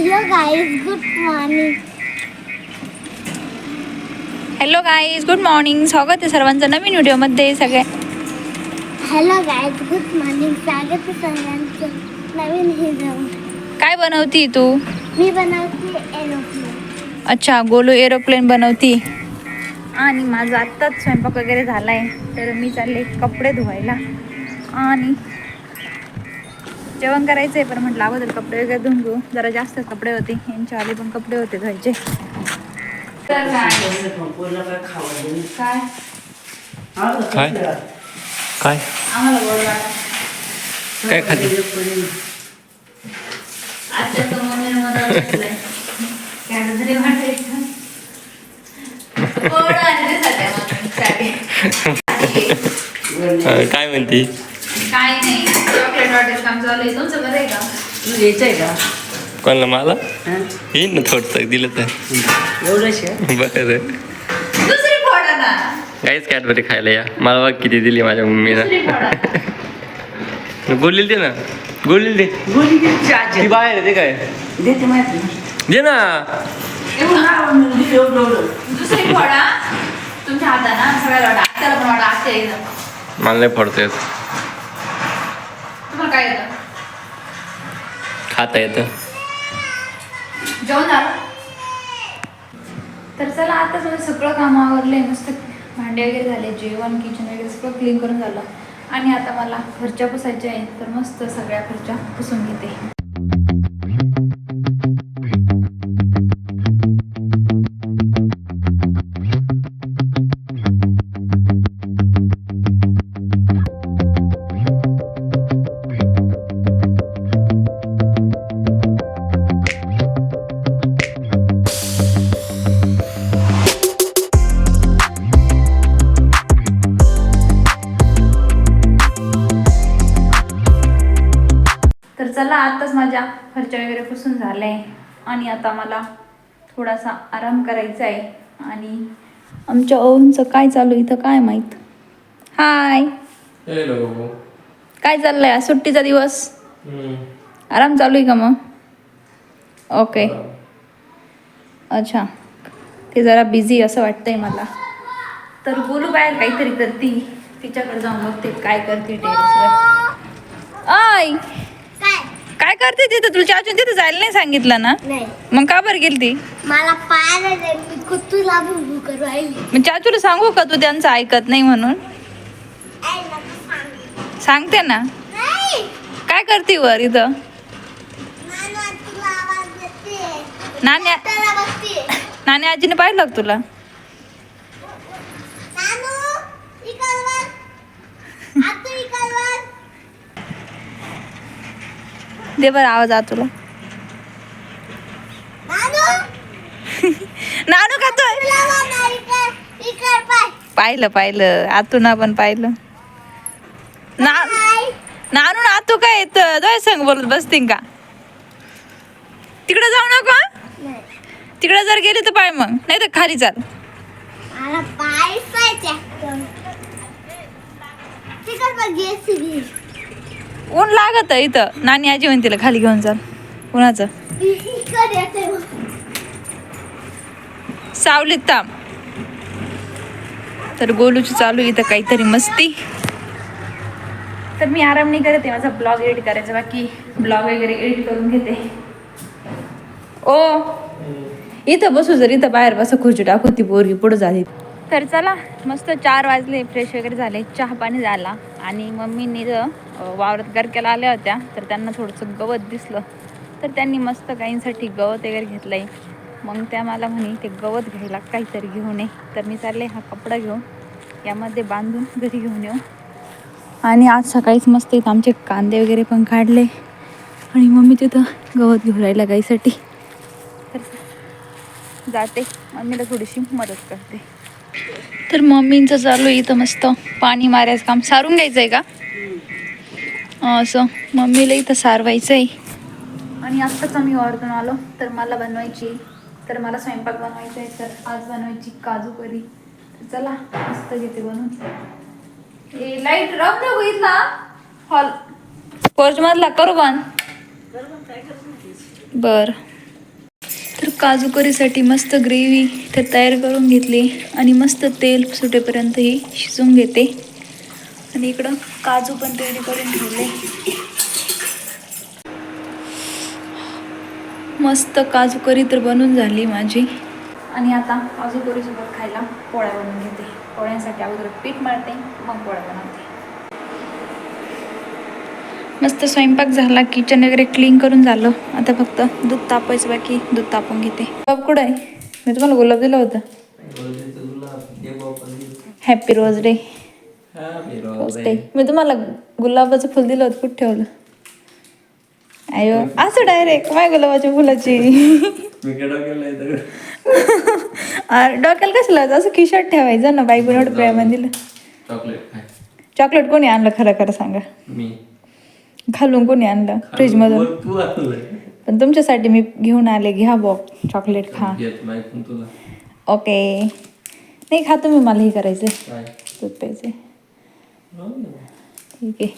Hello guys good morning hello guys good morning स्वागत आहे सर्वांचं नवीन व्हिडिओमध्ये सगळे. हॅलो गाईज गुड मॉर्निंग स्वागत आहे सगळ्यांचं नवीन हिरो काय बनवती तू? मी बनवते एरोप्लेन अच्छा गोलू एरोप्लेन बनवती. आणि माझा आत्ताच स्वयंपाक वगैरे झाला आहे तर मी चालले कपडे धुवायला. आणि जेवण करायचं आहे पण म्हटलं अगोदर कपडे वगैरे धुवून घेऊ. जरा जास्त कपडे होते. यांच्या आले पण कपडे होते धुवायचे. काय? काय? काय? वाटा काय? खाली चालू तुमचं बरं आहे का? तू यायचंय का? कोणाला मला? हा? येईन ना थोडस दिलं तर. एवढंच आहे? बरं. दुसरी फोडा ना काहीच कॅडबरी खायला या. मला बघ किती दिली माझ्या मम्मीनं. दुसरी फोडा गोलील दे ना. गोलील दे. गोळी दे चहाची. ती बाहेर आहे ते काय? देते माहिती ना. दे ना. एवढं हा, म्हणून दे एवढं, एवढं. दुसरी फोडा तुमच्या हाताना सगळ्याला वाटा आत्याला पण वाटा आत्या एकदम. मला नाही पडतोय तुम्हाला काय येतं? खाता येतं. जेवणार? तर चला आता सगळं सगळं काम आवरलंय मस्त भांडे वगैरे झाले जेवण किचन वगैरे सगळं क्लीन करून झालं. आणि आता मला खर्चा पुसायच्या आहेत तर मस्त सगळ्या खर्चा पुसून घेते. आताच माझ्या फरच्या वगैरे पुसून झालंय. आणि आता मला थोडासा आराम करायचा आहे आणि आमच्या ओव्हनचं काय चालू इथं काय माहीत? हाय. हॅलो काय चाललंय? आज सुट्टीचा दिवस. आराम चालू आहे का मग? ओके अच्छा. ते जरा बिझी असं वाटतंय मला. तर बोलू बाहेर काहीतरी करती. तिच्याकडे जाऊन बघते काय करते टेरेसवर. आय! काय करते तिथं? तुला अजून तिथं जायला नाही सांगितलं ना? नाही. मग का बरं गेली ती मला पाहायला नाही मी कुठू लागून भूक राहिली मग चाचूला सांगू का तू त्यांचं ऐकत नाही म्हणून. सांगते. ना. काय करते वर इथं? नाण्या त्याला बघते नाणी आजीने पाहिलं तुला नानू इकडं बघ. आतू इकडं बघ. दे बरं आवाज आ तुला नानू नानू खातोय पाय. पाहिलं पाहिलं. आतून पण पाहिलं. ना. नानू ना आतू काय येत? दोय संग बोलत बसतील का? तिकडे जाऊ नका नाही. तिकडे जर गेली तर पाय मग. नाही तर खाली चाल. मला पायसायच्या तिकडं बघ JCB. ऊन लागत आहे इथं. नानी आजी म्हणते तिला खाली घेऊन जा. उन्हाचं. सावलीत ताम तर गोलूची चालू इथं काहीतरी मस्ती. तर मी आराम नाही करत आहे माझा ब्लॉग एडिट करायचा बाकी ब्लॉग वगैरे एडिट करून घेते. ओ इथं बसू जर इथं बाहेर बसा खुर्ची टाकू ती पोरगी पुढं झाली तर चला मस्त चार वाजले फ्रेश वगैरे झाले चहा पाणी झाला आणि मम्मीनी जर वावरात गरक्याला आल्या होत्या तर त्यांना थोडंसं गवत दिसलं. तर त्यांनी मस्त गाईंसाठी गवत वगैरे घेतलं आहे मग त्या मला म्हणे ते गवत घ्यायला काहीतरी घेऊन ये. तर मी चालले हा कपडा घेऊन यामध्ये बांधून घरी घेऊन येऊ. आणि आज सकाळीच मस्त इथं आमचे कांदे वगैरे पण काढले. आणि मम्मी तिथं गवत घेऊन राहिला गाईसाठी. तर जाते मम्मीला थोडीशी मदत करते. तर मम्मींचं चालू आहे इथं मस्त पाणी मारायचं काम. सारून घ्यायचं आहे का? अं, असं. मम्मीला इथं सारवायचं आहे आणि आत्ताच आम्ही ऑर्डर आलो. तर मला बनवायची तर मला स्वयंपाक बनवायचा आहे. तर आज बनवायची काजू करी. तर चला मस्त घेते बनवून. ए लाइट राहू नको इथला हॉल पोर्च मधला करू बंद बर. काजू करीसाठी मस्त ग्रेव्ही इथे तयार करून घेतली आणि मस्त तेल सुटेपर्यंत ही शिजवून घेते. आणि इकडं काजू पण तयारी करून ठेवले. मस्त काजू करी तर बनून झाली माझी. आणि आता काजू करीसोबत खायला पोळ्या बनवून घेते. पोळ्यांसाठी अगोदर पीठ मारते मग पोळ्या बनवते. मस्त स्वयंपाक झाला किचन वगैरे क्लीन करून झालं. आता फक्त दूध तापायचं बाकी दूध तापून घेते. बाब कुठं आहे? मी तुम्हाला गुलाब दिलं होतं. हॅपी रोज डे डे मी तुम्हाला गुलाबाचं फुल दिलं होतं कुठं ठेवलं? अयो असं डायरेक्ट माय गुलाबाच्या फुलाची. डोक्याला कसं लावतं असं खिशात ठेवायचं ना बाईक एवढं प्रेमाने दिलं. चॉकलेट चॉकलेट कोणी आणलं? खरं खरं सांगा. मी. घालून कोणी आणलं? फ्रीजमधून? तू आणलंय. पण तुमच्यासाठी मी घेऊन आले. घ्या बॉ चॉकलेट खा. येत नाही पण तुला. ओके. नाही खा तुम्ही मला हे करायचं काय? दूध प्यायचे ठीक आहे.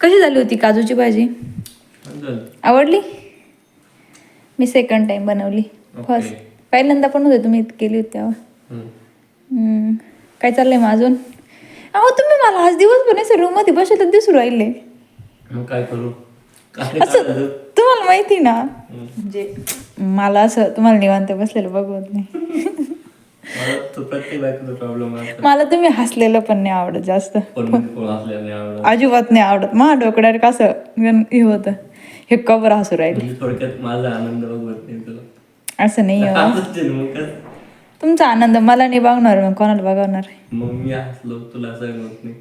कशी झाली होती काजूची भाजी? आवडली? मी सेकंड टाइम बनवली. फर्स्ट. पहिल्यांदा पण होते तुम्ही केली होती तेव्हा. हम्म. काय चाललंय मग अजून? अहो तुम्ही मला आज दिवसभर नाही रूममध्ये बसले दिसू राहिले. मग काय करू? काय असं करायचं? तुम्हाला माहिती ना म्हणजे मला असं तुम्हाला निवांत बसलेलं बघवत नाही. मला तो प्रत्येक बायकोचा प्रॉब्लेम आहे. मला तुम्ही हसलेलं पण नाही आवडत जास्त. पण मी कोण असल्याने आवडत? अजिबात नाही आवडत. मा डोकड्यावर कसं गण- हे होतं. हे कवर हसू राहिले. म्हणजे थोडक्यात माझा आनंद बघवत नाही तुला. असं नाही हो. हसत आहे ना मग काय? तुमचा आनंद मला नाही बघणार मग कोणाला बघवणार? मग मी हसलो तुला सहन होत नाही.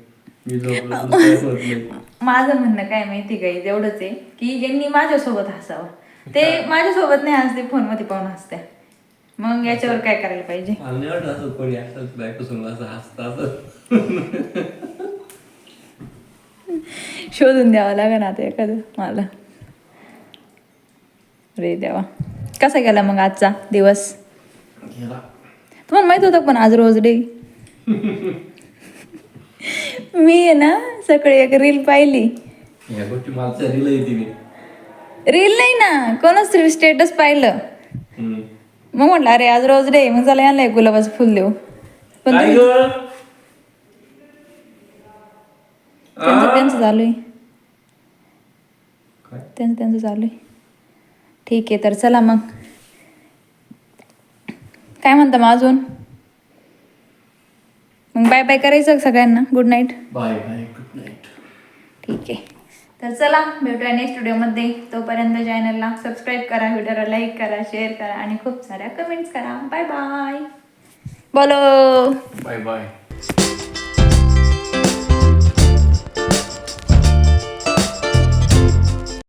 मी झोपलो तुला सहन होत नाही. माझं म्हणणं काय माहिती काही एवढंच आहे की यांनी माझ्यासोबत हसावं. ते माझ्यासोबत नाही हसते फोनमध्ये पाहून हसते मग याच्यावर काय करायला पाहिजे? मला नाही वाटत असं कोणी असं बायको समोर असं हसतं असं. शोधून द्यावं लागेल ना आता एखादं मला. रे देवा. कसा गेला मग आजचा दिवस? गेला. तुम्हाला माहीत होतं पण आज रोज डे मी आहे ना सकाळी एक रील पाहिली. या गोष्टी मागच्या रील नाही ना कोणच तरी स्टेटस पाहिलं. मग म्हटलं अरे आज रोज डे मग चला यांना एक गुलाबाचं फुल देऊ. पण काय त्यांचं त्यांचं चालू आहे. काय? त्यांचं त्यांचं चालू आहे. ठीक आहे तर चला मग. काय म्हणता मग अजून? मग बाय बाय करायचं सगळ्यांना. Good night bye bye good night ठीक आहे. तर चला भेटूया नेक्स्ट व्हिडिओमध्ये तोपर्यंत चॅनलला सबस्क्राईब करा व्हिडिओला लाईक करा शेअर करा आणि खूप साऱ्या कमेंट्स करा. बाय बाय बोलो. Bye bye